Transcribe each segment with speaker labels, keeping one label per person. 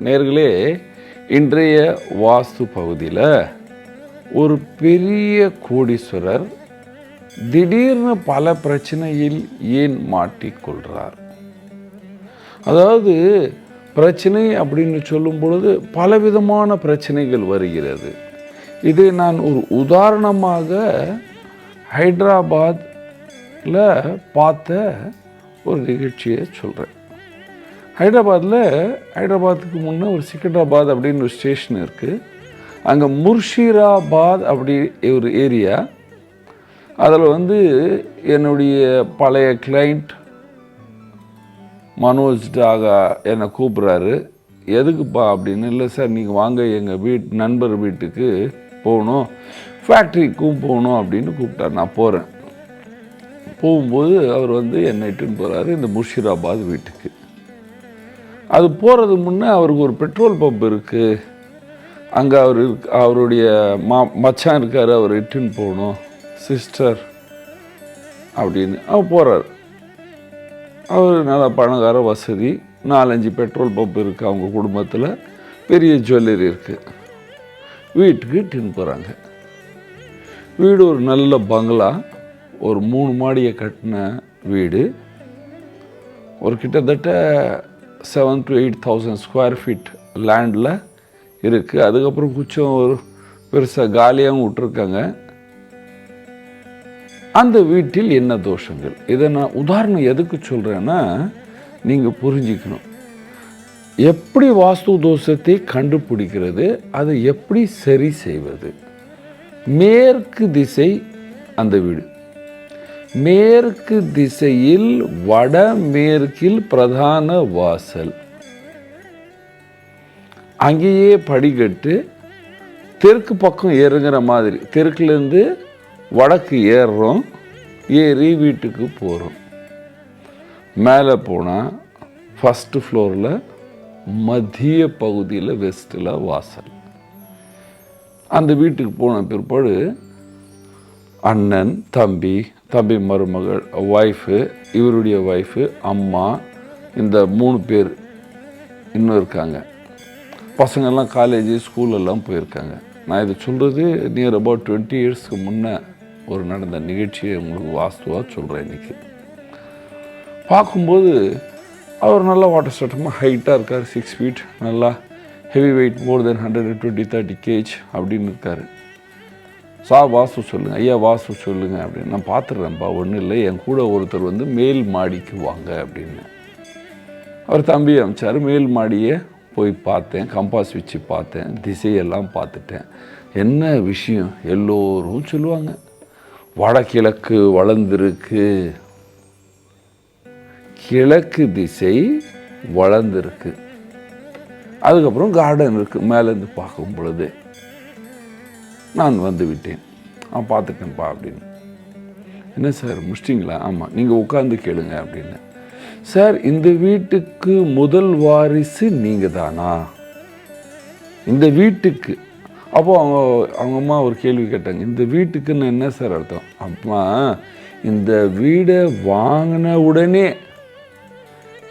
Speaker 1: நேர்களே இன்றைய வாஸ்து பகுதியில் ஒரு பெரிய கோடீஸ்வரர் திடீர்னு பல பிரச்சனையில் ஏன் மாட்டிக்கொள்கிறார் அதாவது பிரச்சனை அப்படின்னு சொல்லும் பொழுது பலவிதமான பிரச்சனைகள் வருகிறது. இதை நான் ஒரு உதாரணமாக ஹைதராபாத்தில் பார்த்த ஒரு நிகழ்ச்சியை சொல்கிறேன் ஹைதராபாத்தில் ஹைதராபாத்துக்கு முன்னே ஒரு சிக்கண்டாபாத் அப்படின்னு ஒரு ஸ்டேஷன் இருக்குது அங்கே முர்ஷிராபாத் அப்படி ஒரு ஏரியா. அதில் வந்து என்னுடைய பழைய கிளைண்ட் மனோஜ் டாகா என்னை கூப்பிட்றாரு. எதுக்குப்பா அப்படின்னு இல்லை சார் நீங்கள் வாங்க எங்கள் வீட் நண்பர் வீட்டுக்கு போகணும். ஃபேக்ட்ரிக்கும் போகணும் அப்படின்னு கூப்பிட்டார். நான் போகிறேன் போகும்போது அவர் வந்து என்னை இட்டுன்னு போகிறாரு இந்த முர்ஷிராபாத் வீட்டுக்கு. அது போகிறது முன்னே அவருக்கு ஒரு பெட்ரோல் பம்ப் இருக்குது அங்கே அவர் இருக் அவருடைய மா மச்சான் இருக்கார் அவர் இட்டுன்னு போகணும் சிஸ்டர் அப்படின்னு. அவர் போகிறார் அவர் நல்லா பணக்கார வசதி நாலஞ்சு பெட்ரோல் பம்ப் இருக்குது அவங்க குடும்பத்தில். பெரிய ஜுவல்லரி இருக்குது வீட்டுக்கு இட்டுன்னு போகிறாங்க வீடு ஒரு நல்ல பங்களா ஒரு மூணு மாடியை கட்டின வீடு. ஒரு கிட்டத்தட்ட seven to eight thousand square feet லேண்டில் இருக்குது அதுக்கப்புறம் கொஞ்சம் ஒரு பெருசாக காலியாகவும் விட்டுருக்காங்க. அந்த வீட்டில் என்ன தோஷங்கள்? இதை நான் உதாரணம் எதுக்கு சொல்கிறேன்னா நீங்கள் புரிஞ்சுக்கணும். எப்படி வாஸ்து தோஷத்தை கண்டுபிடிக்கிறது? அதை எப்படி சரி செய்வது? மேற்கு திசை அந்த வீடு. மேற்கு திசையில் வடமேற்கில் பிரதான வாசல். அங்கேயே படிக்கட்டு தெற்கு பக்கம் ஏறுங்கிற மாதிரி. தெற்குலேருந்து வடக்கு ஏறுறோம் ஏறி வீட்டுக்கு போகிறோம் மேலே போனால் ஃபஸ்ட்டு ஃப்ளோரில் மத்திய பகுதியில் வெஸ்ட்டில் வாசல். அந்த வீட்டுக்கு போன பிற்பாடு அண்ணன் தம்பி தம்பி மருமகள் ஒய்ஃபு இவருடைய ஒய்ஃபு அம்மா இந்த மூணு பேர் இன்னும் இருக்காங்க. பசங்கள்லாம் காலேஜ் ஸ்கூலெல்லாம் போயிருக்காங்க. நான் இதை சொல்கிறது நியர் அபவுட் டுவெண்ட்டி இயர்ஸ்க்கு முன்னே ஒரு நடந்த நிகழ்ச்சியை உங்களுக்கு வாஸ்துவாக சொல்கிறேன் இன்றைக்கி பார்க்கும்போது அவர் நல்லா வாட்டர் சட்டமாக ஹைட்டாக இருக்கார் சிக்ஸ் ஃபீட் நல்லா heavy weight more then hundred and twenty thirty kg அப்படின்னு இருக்கார். சா வாசு சொல்லுங்கள் ஐயா வாசு சொல்லுங்கள் அப்படின்னு. நான் பார்த்துட்றேன்ப்பா ஒன்றும் இல்லை. என் கூட ஒருத்தர் வந்து மேல் மாடிக்கு வாங்க அப்படின்னு. அவர் தம்பி அமைச்சார். மேல் மாடியை போய் பார்த்தேன். கம்பாஸ் வச்சு பார்த்தேன். திசையெல்லாம் பார்த்துட்டேன். என்ன விஷயம்? எல்லோரும் சொல்லுவாங்க. வடகிழக்கு வளர்ந்துருக்கு. கிழக்கு திசை வளர்ந்துருக்கு. அதுக்கப்புறம் கார்டன் இருக்குது மேலேருந்து பார்க்கும் பொழுது. நான் வந்து விட்டேன். ஆ பார்த்துட்டேன்ப்பா அப்படின்னு. என்ன சார் முடிச்சிட்டிங்களா? ஆமாம் நீங்கள் உட்காந்து கேளுங்க அப்படின்னு. சார் இந்த வீட்டுக்கு முதல் வாரிசு நீங்கள் தானா? இந்த வீட்டுக்கு. அப்போது அவங்க அவங்க அம்மா ஒரு கேள்வி கேட்டாங்க இந்த வீட்டுக்குன்னு என்ன சார் அர்த்தம்? அம்மா இந்த வீடை வாங்கின உடனே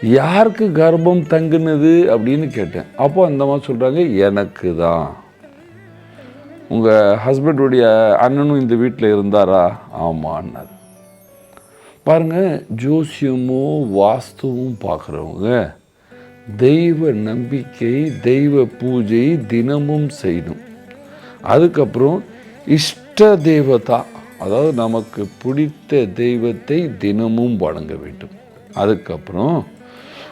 Speaker 1: யாருக்கு கர்ப்பம் தங்குனது அப்படின்னு கேட்டேன். அப்போ அந்த அம்மா சொல்கிறாங்க எனக்கு தான். உங்கள் ஹஸ்பண்டுடைய அண்ணனும் இந்த வீட்டில் இருந்தாரா? ஆமான்னார். பாருங்கள் ஜோசியமோ வாஸ்துவும் பார்க்குறவங்க தெய்வ நம்பிக்கை தெய்வ பூஜை தினமும் செய்யணும். அதுக்கப்புறம் இஷ்ட தேவதா அதாவது நமக்கு பிடித்த தெய்வத்தை தினமும் வணங்க வேண்டும். அதுக்கப்புறம்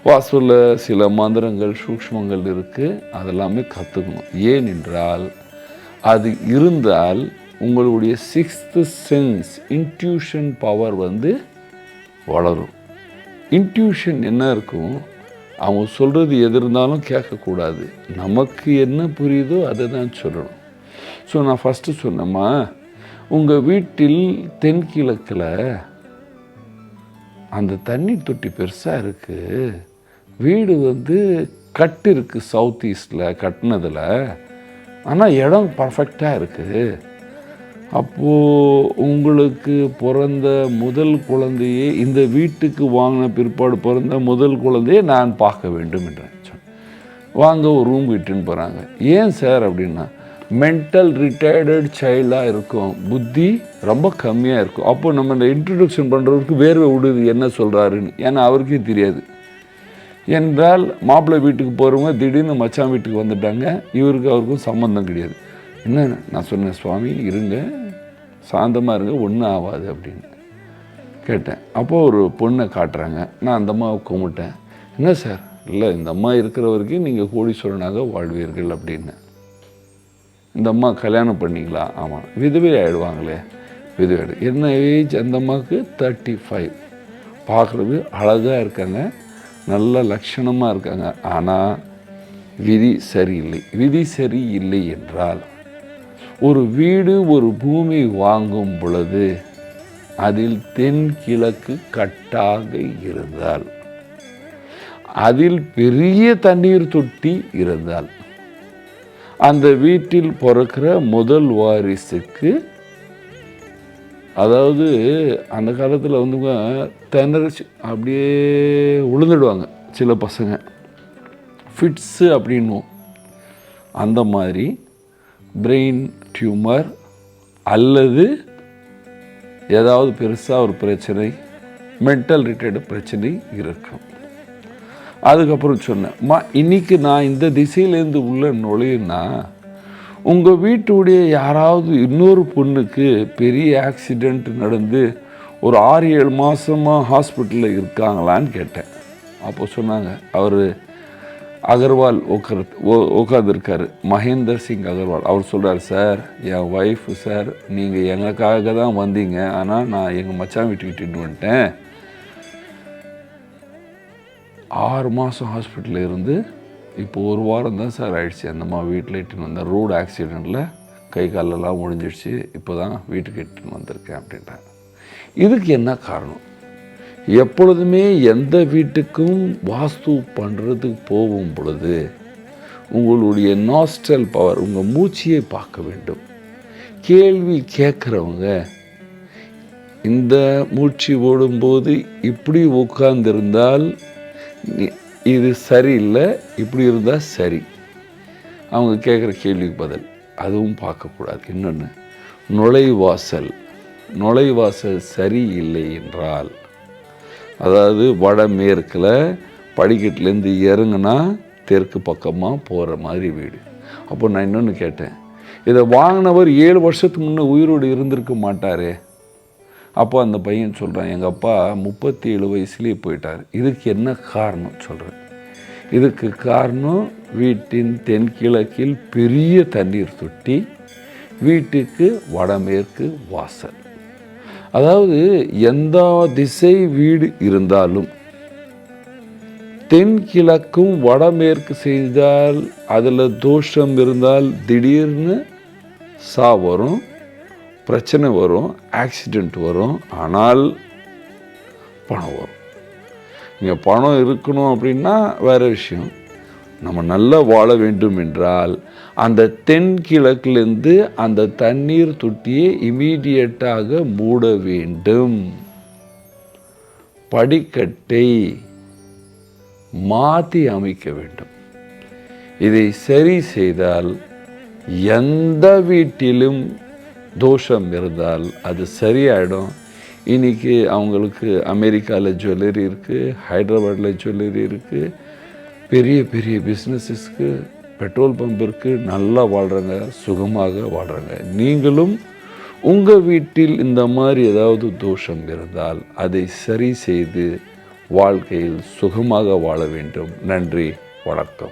Speaker 1: வாஸ்துவில் சில மந்திரங்கள் சூக்ஷ்மங்கள் இருக்குது அதெல்லாமே கற்றுக்கணும் ஏனென்றால் அது இருந்தால் உங்களுடைய சிக்ஸ்த்து சென்ஸ் இன்ட்யூஷன் பவர் வந்து வளரும். இன்ட்யூஷன் என்ன இருக்கும்? அவங்க சொல்கிறது எது இருந்தாலும் கேட்கக்கூடாது. நமக்கு என்ன புரியுதோ அதை தான் சொல்லணும். ஸோ நான் ஃபஸ்ட்டு சொன்னேம்மா உங்கள் வீட்டில் தென்கிழக்கில் அந்த தண்ணி தொட்டி பெருசாக இருக்குது வீடு வந்து கட்டு இருக்குது சவுத் ஈஸ்டில் கட்டினதில். ஆனால் இடம் பர்ஃபெக்டாக இருக்குது அப்போது உங்களுக்கு பிறந்த முதல் குழந்தையே இந்த வீட்டுக்கு வாங்கின பிற்பாடு பிறந்த முதல் குழந்தையை நான் பார்க்க வேண்டும் என்று சொன்னேன். வாங்க ஒரு ரூம் இட்டுன்னு போகிறாங்க ஏன் சார் அப்படின்னா மென்டல் ரிட்டையர்டு சைல்டாக இருக்கும். புத்தி ரொம்ப கம்மியாக இருக்கும். அப்போ நம்ம இந்த இன்ட்ரடக்ஷன் பண்ணுறவருக்கு வேர்வை விடுது என்ன சொல்கிறாருன்னு ஏன்னா அவருக்கே தெரியாது. என்றால் மாப்பிள்ளை வீட்டுக்கு போகிறவங்க திடீர்னு மச்சான் வீட்டுக்கு வந்துட்டாங்க. இவருக்கு அவருக்கும் சம்மந்தம் கிடையாது. என்ன நான் சொன்னேன் சுவாமி இருங்க. சாந்தமாக இருங்க. ஒன்றும் ஆகாது அப்படின்னு கேட்டேன். அப்போது ஒரு பொண்ணை காட்டுறாங்க. நான் அந்த அம்மாவை கும்பிட்டேன். என்ன சார்? இல்லை இந்த அம்மா இருக்கிற வரைக்கும் நீங்கள் கோடீஸ்வரனாக வாழ்வீர்கள் அப்படின்னு. இந்த அம்மா கல்யாணம் பண்ணிங்களா ஆமாம் விதவை ஆகிடுவாங்களே விதவை என்ன ஏஜ்? அந்த அம்மாவுக்கு தேர்ட்டி ஃபைவ் பார்க்குறது அழகாக இருக்காங்க. நல்ல லட்சணமாக இருக்காங்க. ஆனால் விதி சரியில்லை. விதி சரியில்லை என்றால் ஒரு வீடு ஒரு பூமி வாங்கும் பொழுது அதில் தென்கிழக்கு கட்டாக இருந்தால் அதில் பெரிய தண்ணீர் தொட்டி இருந்தால் அந்த வீட்டில் பிறக்கிற முதல் வாரிசுக்கு அதாவது அந்த காலத்தில் வந்துங்க திணறி அப்படியே விழுந்துடுவாங்க சில பசங்க. ஃபிட்ஸு அப்படின்வோம் அந்த மாதிரி பிரெயின் டியூமர் அல்லது ஏதாவது பெருசாக ஒரு பிரச்சனை மென்டல் ரிலேட்டட் பிரச்சனை இருக்கும். அதுக்கப்புறம் சொன்னேன் மா இன்னைக்கு நான் இந்த திசையிலேருந்து உள்ள நுழையுன்னா உங்கள் வீட்டுடைய யாராவது இன்னொரு பொண்ணுக்கு பெரிய ஆக்சிடெண்ட் நடந்து ஒரு ஆறு ஏழு மாதமாக ஹாஸ்பிட்டலில் இருக்காங்களான்னு கேட்டேன். அப்போ சொன்னாங்க அவர் அகர்வால் உட்கார் உட்காந்துருக்காரு மகேந்தர் சிங் அகர்வால். அவர் சொல்கிறார் சார் என் ஒய்ஃபு சார் நீங்கள் எங்களுக்காக தான் வந்தீங்க. ஆனால் நான் எங்கள் மச்சான் வீட்டுக்கு வந்துட்டேன். ஆறு மாதம் ஹாஸ்பிட்டலில் இருந்து இப்போ ஒரு வாரம் தான் சார் ஆயிடுச்சு. அந்த அம்மா வீட்டில் இட்டுன்னு வந்தேன் ரோடு ஆக்சிடெண்ட்டில் கை காலெல்லாம் முடிஞ்சிடுச்சு. இப்போ தான் வீட்டுக்கு இட்டுன்னு வந்திருக்கேன் அப்படின்ட்டாங்க. இதுக்கு என்ன காரணம்? எப்பொழுதுமே எந்த வீட்டுக்கும் வாஸ்து பண்ணுறதுக்கு போகும் பொழுது உங்களுடைய நாஸ்டல் பவர் உங்கள் மூச்சியை பார்க்க வேண்டும். கேள்வி கேட்குறவங்க இந்த மூச்சு ஓடும்போது இப்படி உட்கார்ந்திருந்தால் இது சரியில்லை இப்படி இருந்தால் சரி. அவங்க கேட்குற கேள்விக்கு பதில் அதுவும் பார்க்கக்கூடாது. இன்னொன்று நுழைவாசல். நுழைவாசல் சரியில்லை என்றால் அதாவது வடமேற்கில் படிக்கட்டுலேருந்து இறங்குனா தெற்கு பக்கமாக போகிற மாதிரி வீடு. அப்போ நான் இன்னொன்று கேட்டேன் இதை வாங்கினவர் ஏழு வருஷத்துக்கு முன்னே உயிரோடு இருந்திருக்க மாட்டாரே. அப்போ அந்த பையன் சொல்கிறான் எங்கள் அப்பா முப்பத்தி ஏழு வயசுலேயே போயிட்டார். இதுக்கு என்ன காரணம்? சொல்கிறேன் இதுக்கு காரணம் வீட்டின் தென்கிழக்கில் பெரிய தண்ணீர் தொட்டி வீட்டுக்கு வடமேற்கு வாசல். அதாவது எந்த திசை வீடு இருந்தாலும் தென்கிழக்கும் வடமேற்கு செய்தால் அதில் தோஷம் இருந்தால் திடீர்னு சா வரும். பிரச்சனை வரும் ஆக்சிடெண்ட் வரும் ஆனால் பணம் வரும். இங்கே பணம் இருக்கணும் அப்படின்னா வேற விஷயம். நம்ம நல்லா வாழ வேண்டும் என்றால் அந்த தென்கிழக்கிலிருந்து அந்த தண்ணீர் தொட்டியை இமீடியட்டாக மூட வேண்டும். படிக்கட்டை மாற்றி அமைக்க வேண்டும். இதை சரி செய்தால் எந்த வீட்டிலும் தோஷம் இருந்தால் அது சரியாயிடும். இன்றைக்கி அவங்களுக்கு அமெரிக்காவில் ஜுவல்லரி இருக்குது ஹைதராபாத்தில் ஜுவல்லரி இருக்குது பெரிய பெரிய பிஸ்னஸஸ்க்கு பெட்ரோல் பம்ப் இருக்குது நல்லா வாழ்கிறாங்க சுகமாக வாழ்கிறாங்க நீங்களும் உங்கள் வீட்டில் இந்த மாதிரி ஏதாவது தோஷம் இருந்தால் அதை சரி செய்து வாழ்க்கையில் சுகமாக வாழ வேண்டும். நன்றி வணக்கம்.